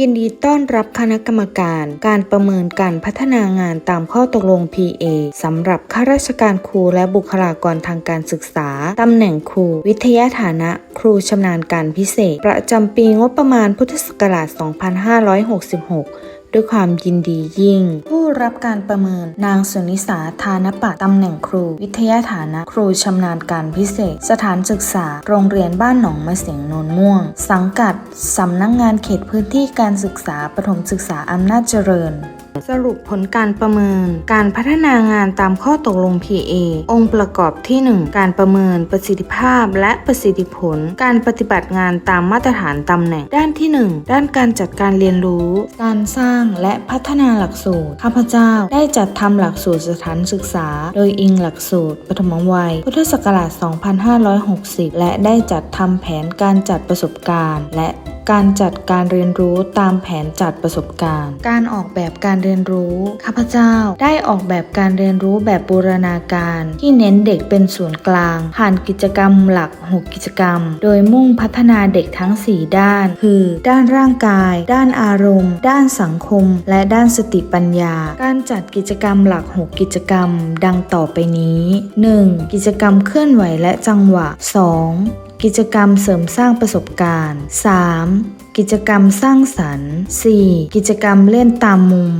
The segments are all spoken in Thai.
ยินดีต้อนรับคณะกรรมการการประเมินการพัฒนางานตามข้อตกลง PA สำหรับข้าราชการครูและบุคลากรทางการศึกษา ตำแหน่งครู วิทยาฐานะ ครูชำนาญการพิเศษ ประจำปีงบประมาณพุทธศักราช 2566 ด้วยความยินดียิ่ง ผู้รับการประเมินนางสุนิสาธานปัตย์ตำแหน่งครู วิทยาฐานะครูชำนาญการพิเศษ สถานศึกษา โรงเรียนบ้านหนองมะเสียงนนม่วง สังกัดสำนักงงานเขตพื้นที่การศึกษาประถมศึกษาอำนาจเจริญ สรุปผลการประเมิน การพัฒนางานตามข้อตกลง PA องค์ประกอบที่ 1 การประเมินประสิทธิภาพและประสิทธิผล การปฏิบัติงานตามมาตรฐานตำแหน่ง ด้านที่ 1 ด้านการจัดการเรียนรู้ การสร้างและพัฒนาหลักสูตร ข้าพเจ้าได้จัดทำหลักสูตรสถานศึกษา โดยอิงหลักสูตร ปฐมวัย พุทธศักราช 2560 และได้จัดทำแผนการจัดประสบการณ์ และการจัดการเรียนรู้ตามแผนจัดประสบการณ์ การออกแบบการเรียนรู้ ข้าพเจ้าได้ออกแบบการเรียนรู้แบบบูรณาการ ที่เน้นเด็กเป็นศูนย์กลาง ผ่านกิจกรรมหลัก 6 กิจกรรม โดยมุ่งพัฒนาเด็กทั้ง 4 ด้าน คือ ด้านร่างกาย ด้านอารมณ์ ด้านสังคม และด้านสติปัญญา การจัดกิจกรรมหลัก 6 กิจกรรม ดังต่อไปนี้ 1. กิจกรรมเคลื่อนไหวและจังหวะ 2. กิจกรรมเสริมสร้างประสบการณ์ 3. กิจกรรมสร้างสรรค์ 4. กิจกรรมเล่นตามมุม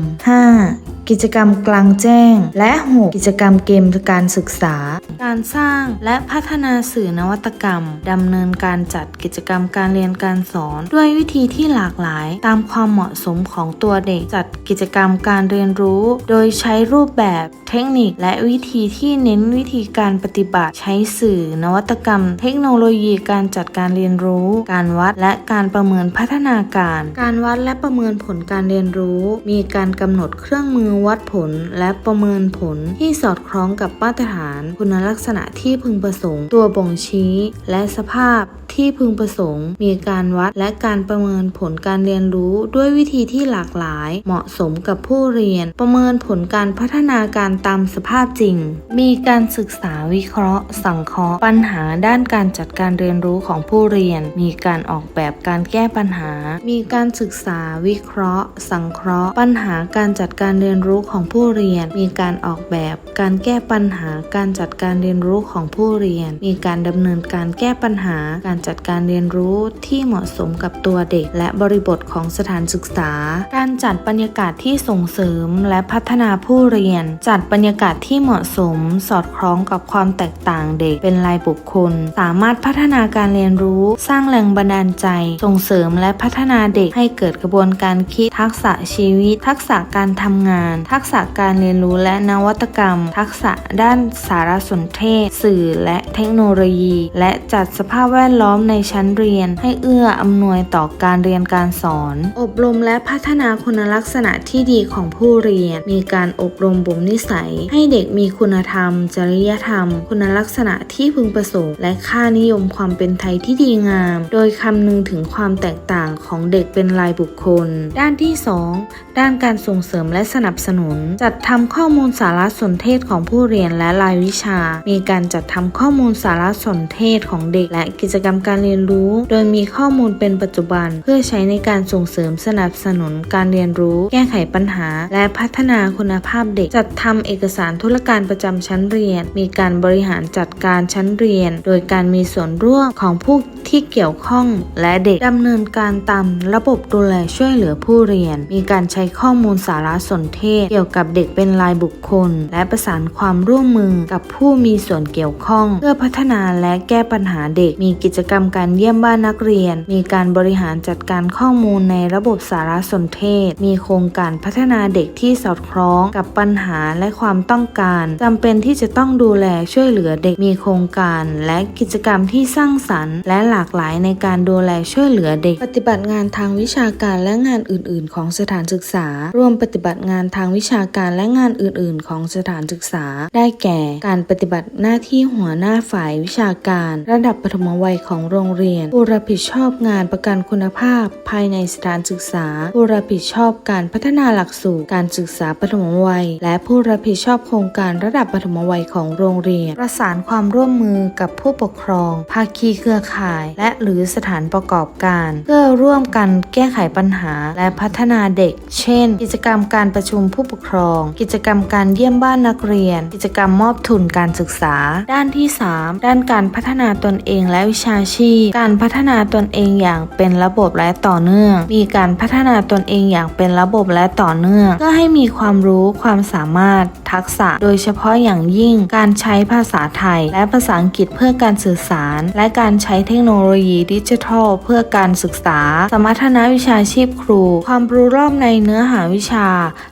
5. กิจกรรมกลางแจ้ง และ 6. กิจกรรมเกมการศึกษา การสร้างและพัฒนาสื่อนวัตกรรมดำเนินการจัดกิจกรรมการเรียนการสอน ด้วยวิธีที่หลากหลาย ตามความเหมาะสมของตัวเด็กจัดกิจกรรมการเรียนรู้ โดยใช้รูปแบบเทคนิคและวิธีที่เน้นวิธีการปฏิบัติ ใช้สื่อนวัตกรรม เทคโนโลยีการจัดการเรียนรู้ การวัดและการประเมินพัฒนาการ การวัดและประเมินผลการเรียนรู้ มีการกำหนดเครื่องมือวัดผลและประเมินผลที่สอดคล้องกับมาตรฐาน คุณลักษณะที่พึงประสงค์ ตัวบ่งชี้ และสภาพที่พึงประสงค์ มีการวัดและการประเมินผลการเรียนรู้ด้วยวิธีที่หลากหลาย เหมาะสมกับผู้เรียน ประเมินผลการพัฒนาการตามสภาพจริง มีการศึกษาวิเคราะห์ สังเคราะห์ ปัญหาด้านการจัดการเรียนรู้ของผู้เรียน มีการออกแบบการแก้ปัญหา มีการศึกษาวิเคราะห์ สังเคราะห์ ปัญหาการจัดการเรียนรู้ของผู้เรียน มีการออกแบบ การแก้ปัญหา การจัดการเรียนรู้ของผู้เรียน มีการดำเนินการแก้ปัญหา การจัดการเรียนรู้ที่เหมาะสมกับตัวเด็ก และบริบทของสถานศึกษา การจัดบรรยากาศที่ส่งเสริมและพัฒนาผู้เรียน จัดบรรยากาศที่เหมาะสม สอดคล้องกับความแตกต่างเด็กเป็นรายบุคคล สามารถพัฒนาการเรียนรู้ สร้างแรงบันดาลใจ ส่งเสริมและพัฒนาเด็กให้เกิดกระบวนการคิดทักษะชีวิต ทักษะการทำงานทักษะการเรียนรู้และนวัตกรรม ทักษะด้านสารสนเทศ สื่อและเทคโนโลยี และจัดสภาพแวดล้อมในชั้นเรียน ให้เอื้ออำนวยต่อการเรียนการสอน อบรมและพัฒนาคุณลักษณะที่ดีของผู้เรียน มีการอบรมบ่มนิสัย ให้เด็กมีคุณธรรม จริยธรรม คุณลักษณะที่พึงประสงค์และค่านิยมความเป็นไทยที่ดีงาม โดยคำนึงถึงความแตกต่างของเด็กเป็นรายบุคคล ด้านที่ 2 ด้านการส่งเสริมและสนับสนุน จัดทำข้อมูลสารสนเทศของผู้เรียนและรายวิชา มีการจัดทำข้อมูลสารสนเทศของเด็ก และกิจกรรมการเรียนรู้ โดยมีข้อมูลเป็นปัจจุบัน เพื่อใช้ในการส่งเสริมสนับสนุนการเรียนรู้ แก้ไขปัญหา และพัฒนาคุณภาพเด็ก จัดทำเอกสารธุรการประจำชั้นเรียน มีการบริหารจัดการชั้นเรียน โดยการมีส่วนร่วมของผู้ที่เกี่ยวข้องและเด็กดำเนินการตามระบบดูแลช่วยเหลือผู้เรียน มีการใช้ข้อมูลสารสนเทศเกี่ยวกับเด็กเป็นรายบุคคล และประสานความร่วมมือกับผู้มีส่วนเกี่ยวข้อง เพื่อพัฒนาและแก้ปัญหาเด็ก มีกิจกรรมการเยี่ยมบ้านนักเรียน มีการบริหารจัดการข้อมูลในระบบสารสนเทศ มีโครงการพัฒนาเด็กที่สอดคล้องกับปัญหาและความต้องการจำเป็นที่จะต้องดูแลช่วยเหลือเด็ก มีโครงการและกิจกรรมที่สร้างสรรค์ และหลากหลายในการดูแลช่วยเหลือเด็ก ปฏิบัติงานทางวิชาการและงานอื่น ๆ ของสถานศึกษา ร่วมปฏิบัติงานทางางวิชาการและงานอื่น ๆ ของสถานศึกษา ได้แก่ การปฏิบัติหน้าที่หัวหน้าฝ่ายวิชาการ ระดับปฐมวัยของโรงเรียน ผู้รับผิดชอบงานประกันคุณภาพ ภายในสถานศึกษา ผู้รับผิดชอบการพัฒนาหลักสูตรการศึกษาปฐมวัย และผู้รับผิดชอบโครงการระดับปฐมวัยของโรงเรียน ประสานความร่วมมือกับผู้ปกครอง ภาคีเครือข่าย และหรือสถานประกอบการ เพื่อร่วมกันแก้ไขปัญหาและพัฒนาเด็ก เช่น กิจกรรมการประชุมผู้ปกครอง กิจกรรมการเยี่ยมบ้านนักเรียน กิจกรรมมอบทุนการศึกษา ด้านที่ 3 ด้านการพัฒนาตนเองและวิชาชีพ การพัฒนาตนเองอย่างเป็นระบบและต่อเนื่อง มีการพัฒนาตนเองอย่างเป็นระบบและต่อเนื่องเพื่อให้มีความรู้ความสามารถ ทักษะ โดยเฉพาะอย่างยิ่งการใช้ภาษาไทย และภาษาอังกฤษเพื่อการสื่อสาร และการใช้เทคโนโลยีดิจิทัล เพื่อการศึกษา สมรรถนะวิชาชีพครู ความรู้รอบในเนื้อหาวิชา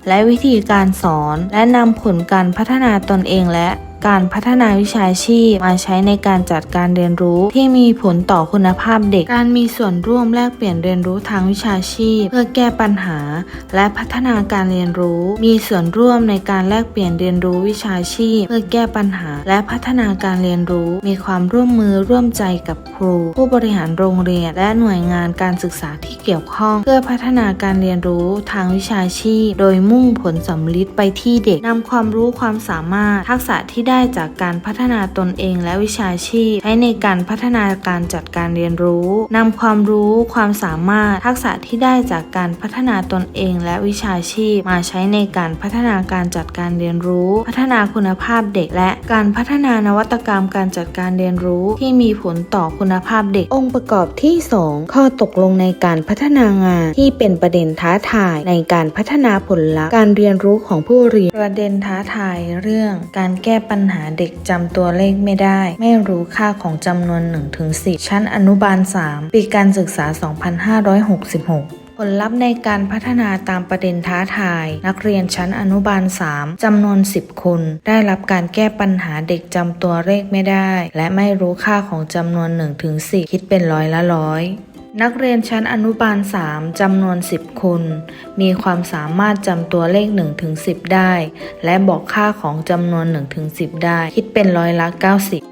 และวิธีการสอน และนำผลการพัฒนาตนเองและ การพัฒนาวิชาชีพมาใช้ในการจัดการเรียนรู้ที่มีผลต่อคุณภาพเด็ก การมีส่วนร่วมแลกเปลี่ยนเรียนรู้ทางวิชาชีพ เพื่อแก้ปัญหา และพัฒนาการเรียนรู้ มีส่วนร่วมในการแลกเปลี่ยนเรียนรู้วิชาชีพ เพื่อแก้ปัญหา และพัฒนาการเรียนรู้ มีความร่วมมือร่วมใจกับครู ผู้บริหารโรงเรียน และหน่วยงานการศึกษาที่เกี่ยวข้อง เพื่อพัฒนาการเรียนรู้ทางวิชาชีพ โดยมุ่งผลสำลิดไปที่เด็กนำความรู้ความสามารถทักษะที่ได้จากการพัฒนาตนเองและวิชาชีพใช้ในการพัฒนาการจัดการเรียนรู้นำความรู้ความสามารถทักษะที่ได้จากการพัฒนาตนเองและวิชาชีพ มาใช้ในการพัฒนาการจัดการเรียนรู้ พัฒนาคุณภาพเด็ก และการพัฒนานวัตกรรมการจัดการเรียนรู้ที่มีผลต่อคุณภาพเด็ก องค์ประกอบที่ 2 ข้อตกลงในการพัฒนางานที่เป็นประเด็นท้าทายในการพัฒนาผลลัพธ์การเรียนรู้ของผู้เรียนประเด็นท้าทายเรื่อง การแก้ปัญญหาเด็กจำตัวเลขไม่ได้ ไม่รู้ค่าของจำนวน 1-10 ชั้นอนุบาล 3 ปีการศึกษา 2566ผลลัพธ์ในการพัฒนาตามประเด็นท้าทาย นักเรียนชั้นอนุบาล 3 จำนวน 10 คน ได้รับการแก้ปัญหาเด็กจำตัวเลขไม่ได้ และไม่รู้ค่าของจำนวน1-10 คิดเป็นร้อยละร้อย นักเรียนชั้นอนุบาล 3 จำนวน 10 คน มีความสามารถจำตัวเลข 1-10 ได้ และบอกค่าของจำนวน 1-10 ได้ คิดเป็นร้อยละ 90